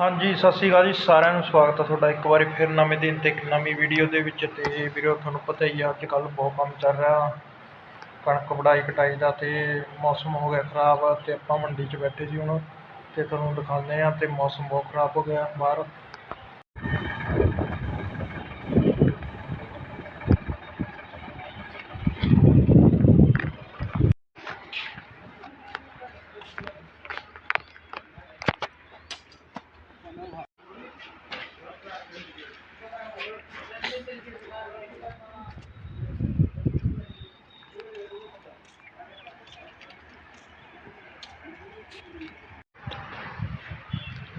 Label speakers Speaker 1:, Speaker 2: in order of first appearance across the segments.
Speaker 1: ਹਾਂਜੀ, ਸਤਿ ਸ਼੍ਰੀ ਅਕਾਲ ਜੀ। ਸਾਰਿਆਂ ਨੂੰ ਸਵਾਗਤ ਹੈ ਤੁਹਾਡਾ ਇੱਕ ਵਾਰੀ ਫਿਰ ਨਵੇਂ ਦਿਨ ਤੇ ਇੱਕ ਨਵੀਂ ਵੀਡੀਓ ਦੇ ਵਿੱਚ ਤੇ ਵੀਰੋ, ਤੁਹਾਨੂੰ ਪਤਾ ਹੀ ਆ ਅੱਜ ਕੱਲ੍ਹ ਬਹੁਤ ਕੰਮ ਚੱਲ ਰਿਹਾ। ਕਣਕ ਵਢਾਈ ਕਟਾਈ ਦਾ ਤੇ ਮੌਸਮ ਹੋ ਗਿਆ ਖਰਾਬ ਤੇ ਆਪਾਂ ਮੰਡੀ 'ਚ ਬੈਠੇ ਸੀ ਹੁਣ ਤੇ ਤੁਹਾਨੂੰ ਦਿਖਾਉਂਦੇ ਆ ਤੇ ਮੌਸਮ ਬਹੁਤ ਖਰਾਬ ਹੋ ਗਿਆ ਬਾਹਰ।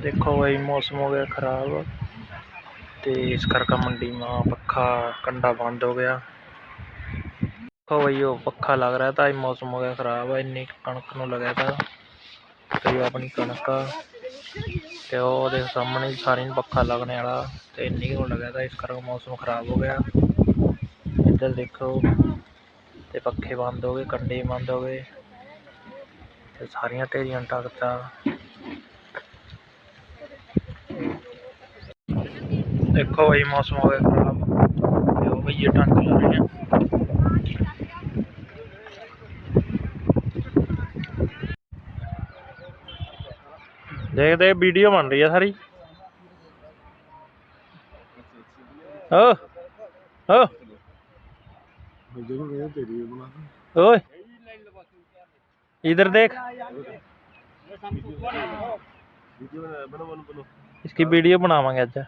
Speaker 1: ਦੇਖੋ ਬਈ, ਮੌਸਮ ਹੋ ਗਿਆ ਖਰਾਬ ਤੇ ਇਸ ਕਰਕੇ ਮੰਡੀ ਮਾ ਪੱਖਾ ਕੰਡਾ ਬੰਦ ਹੋ ਗਿਆ। ਦੇਖੋ ਬਈ, ਉਹ ਪੱਖਾ ਲੱਗ ਰਿਹਾ ਤਾਂ ਮੌਸਮ ਹੋ ਗਿਆ ਖਰਾਬ ਇੰਨੀ ਕਣਕ ਨੂੰ ਲੱਗਿਆ ਤਾਂ। ਤੇ ਆਪਣੀ ਕਣਕ ਆ। ਤੇ ਉਹ ਉਹਦੇ ਸਾਹਮਣੇ ਸਾਰਿਆਂ ਨੂੰ ਪੱਖਾ ਲੱਗਣੇ ਵਾਲਾ ਤੇ ਇੰਨੀ ਕੁ ਨੂੰ ਤਾਂ ਇਸ ਕਰਕੇ ਮੌਸਮ ਖਰਾਬ ਹੋ ਗਿਆ। ਇੱਧਰ ਦੇਖੋ, ਤੇ ਪੱਖੇ ਬੰਦ ਹੋ ਗਏ, ਕੰਡੇ ਬੰਦ ਹੋ ਗਏ, ਤੇ ਸਾਰੀਆਂ ਢੇਰੀਆਂ ਟੱਕਤਾ। ਦੇਖੋ ਬਈ ਮੌਸਮ ਹੋ ਗਿਆ ਖਰਾਬ, ਤੇ ਉਹ ਬਈ ਟੰਗ ਲਾ ਰਹੇ ਆ। ਦੇਖ ਦੇਖ ਵੀਡੀਓ ਬਣ ਰਹੀ ਆ ਸਾਰੀ ਓ ਓ ओए इधर देख इसकी वीडियो बनावांगे आज